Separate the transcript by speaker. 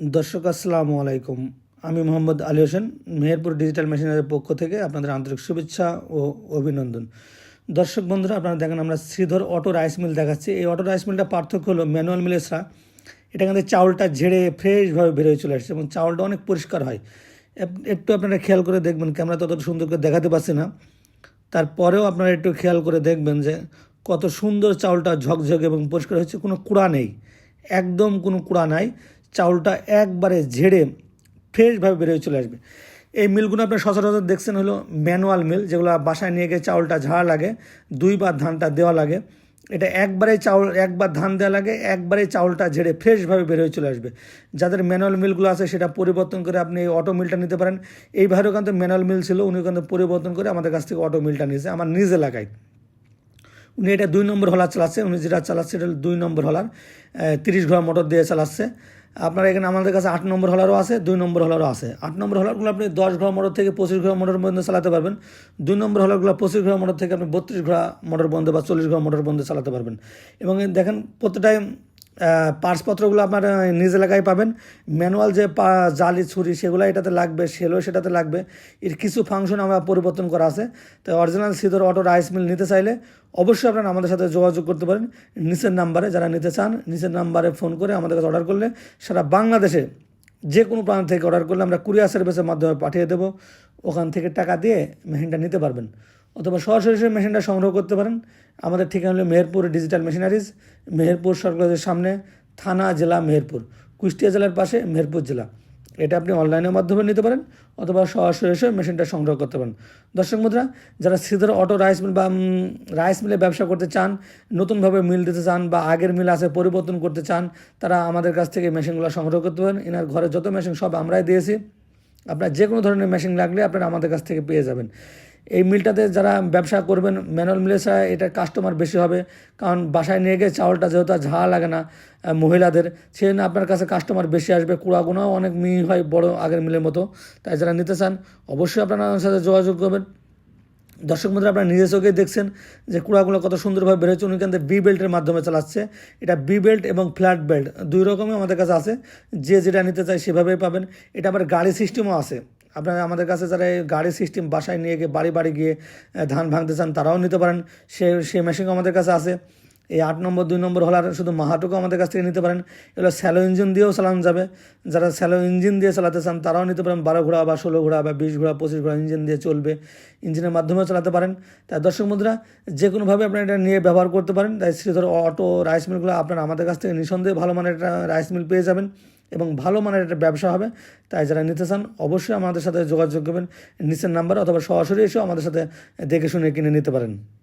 Speaker 1: দর্শক, আসসালামু আলাইকুম। আমি মোহাম্মদ আলী হোসেন, মেহেরপুর ডিজিটাল মেশিনারির পক্ষ থেকে আপনাদের আন্তরিক শুভেচ্ছা ও অভিনন্দন। দর্শক, বন্ধুরা, আপনারা দেখেন আমরা শ্রীধর অটো রাইস মিল দেখাচ্ছি। এই অটো রাইস মিলটা পার্থক্য হলো ম্যানুয়াল মিলের ছাড়া। এটা কিন্তু চাউলটা ঝেড়ে ফ্রেশভাবে বেরোয় চলে আসছে এবং চাউলটা অনেক পরিষ্কার হয়। একটু আপনারা খেয়াল করে দেখবেন, ক্যামেরা ততটা সুন্দর করে দেখাতে পারছি না। তারপরেও আপনারা একটু খেয়াল করে দেখবেন যে কত সুন্দর চাউলটা ঝকঝকে এবং পরিষ্কার হচ্ছে কোনো কুড়া নেই। একদম কোনো কুড়া নাই। চাউলটা একবারে ঝেড়ে ফ্রেশভাবে বেরিয়ে চলে আসবে। এই মিলগুলো আপনার সচরাচর দেখছেন হলো ম্যানুয়াল মিল, যেগুলো বাসায় নিয়ে গিয়ে চাউলটা ঝাড়া লাগে, দুইবার ধানটা দেওয়া লাগে। এটা একবারে চাউল, একবার ধান দেওয়া লাগে, একবারে চাউলটা ঝেড়ে ফ্রেশভাবে বেরোয় চলে আসবে। যাদের ম্যানুয়াল মিলগুলো আছে সেটা পরিবর্তন করে আপনি এই অটো মিলটা নিতে পারেন। এই ভাইয়েরও কিন্তু ম্যানুয়াল মিল ছিল উনি কিন্তু পরিবর্তন করে আমাদের কাছ থেকে অটো মিলটা নিয়েছে, আমার নিজ এলাকায়। উনি এটা দুই নম্বর হলার চালাচ্ছে, উনি যেটা চালাচ্ছে এটা দুই নম্বর হলার তিরিশ ঘোড়া মোটর দিয়ে চালাচ্ছে। আপনার এখানে আমাদের কাছে আট নম্বর হলারও আছে, দুই নম্বর হলারও আছে। আট নম্বর হলারগুলো আপনি দশ ঘোড়া মোটর থেকে পঁচিশ ঘোড়া মোটর পর্যন্ত চালাতে পারবেন। দুই নম্বর হলারগুলো পঁচিশ ঘোড়া মোটর থেকে আপনি বত্রিশ ঘোড়া মোটর বন্ধ বা চল্লিশ ঘোড়া মোটর বন্ধ চালাতে পারবেন। এবং দেখেন প্রত্যেকটাই পার্সপত্রগুলো আপনার নিজ এলাকায় পাবেন। ম্যানুয়াল যে পা, জালি, ছুরি, সেগুলো এটাতে লাগবে সেলো সেটাতে লাগবে। এর কিছু ফাংশন আমরা পরিবর্তন করা আছে। তো অরিজিনাল সিদর, অটো রাইস মিল নিতে চাইলে অবশ্যই আপনারা আমাদের সাথে যোগাযোগ করতে পারেন। নিচের নাম্বারে যারা নিতে চান, নিচের নাম্বারে ফোন করে আমাদের কাছে অর্ডার করলে সারা বাংলাদেশে যে কোনো প্রান্ত থেকে অর্ডার করলে আমরা কুরিয়ার সার্ভিসের মাধ্যমে পাঠিয়ে দেবো। ওখান থেকে টাকা দিয়ে মেশিনটা নিতে পারবেন। অথবা সরাসরি মেশিনটা সংগ্রহ করতে পারেন। আমাদের ঠিকানা হলো মেহেরপুর ডিজিটাল মেশিনারিজ, মেহেরপুর সরকারের সামনে, থানা, জেলা, মেহেরপুর। কুষ্টিয়া জেলার পাশে মেহেরপুর জেলা। এটা আপনি অনলাইনের মাধ্যমে নিতে পারেন অথবা সরাসরি এসে মেশিনটা সংগ্রহ করতে পারেন। দর্শক মুদ্রা, যারা সিধর অটো, রাইস মিল বা রাইস মিলে ব্যবসা করতে চান, নতুনভাবে মিল দিতে চান বা আগের মিল আছে পরিবর্তন করতে চান, তারা আমাদের কাছ থেকে মেশিনগুলো সংগ্রহ করতে পারেন। এনার ঘরে যত মেশিন সব আমরাই দিয়েছি। আপনার যে কোনো ধরনের মেশিন লাগলে আপনারা আমাদের কাছ থেকে পেয়ে যাবেন। এই মিলটাতে যারা ব্যবসা করবেন, ম্যানুয়াল মিলে ছাড়া এটা কাস্টমার বেশি হবে। কারণ বাসায় নিয়ে গিয়ে চাউলটা যেহেতু ঝাড়া লাগে না মহিলাদের সেই জন্য আপনার কাছে কাস্টমার বেশি আসবে। কুড়াগুনাও অনেক মিহি হয় বড় আগের মিলের মতো। তাই যারা নিতে চান, অবশ্যই আপনারা আমাদের সাথে যোগাযোগ করবেন। দর্শক বন্ধুরা, আপনারা নিজের চোখেই দেখছেন যে কুড়াগুলো কত সুন্দরভাবে বেরোচ্ছে উনি কিন্তু বি বেল্টের মাধ্যমে চালাচ্ছে। এটা বি বেল্ট এবং ফ্ল্যাট বেল্ট দুই রকমই আমাদের কাছে আছে। যে যেটা নিতে চায় সেভাবেই পাবেন। এটা আবার গাড়ি সিস্টেমও আছে। আপনারা আমাদের কাছে যারা এই গাড়ি সিস্টেম বাসায় নিয়ে গিয়ে বাড়ি বাড়ি গিয়ে ধান ভাঙতে চান তারাও নিতে পারেন। সে সে মেশিনও আমাদের কাছে আছে। এই আট নম্বর, দুই নম্বর হলার শুধু মাহাটুকু আমাদের কাছ থেকে নিতে পারেন। এগুলো স্যালো ইঞ্জিন দিয়েও চালানো যাবে। যারা স্যালো ইঞ্জিন দিয়ে চালাতে চান তারাও নিতে পারেন। বারো ঘোড়া বা ষোলো ঘোড়া বা বিশ ঘোড়া, পঁচিশ ঘোড়া ইঞ্জিন দিয়ে চলবে। ইঞ্জিনের মাধ্যমেও চালাতে পারেন। তাই দর্শক মুদ্রা যে কোনোভাবে আপনারা এটা নিয়ে ব্যবহার করতে পারেন, তাই শ্রীধর অটো রাইস মিলগুলো আপনারা আমাদের কাছ থেকে নিঃসন্দেহে ভালো মানের একটা রাইস মিল পেয়ে যাবেন। এবং ভালো মানের একটা ব্যবসা হবে। তাই যারা নিতে চান, অবশ্যই আমাদের সাথে যোগাযোগ করবেন। নিচের নাম্বার অথবা সরাসরি এসেও আমাদের সাথে দেখে শুনে কিনে নিতে পারেন।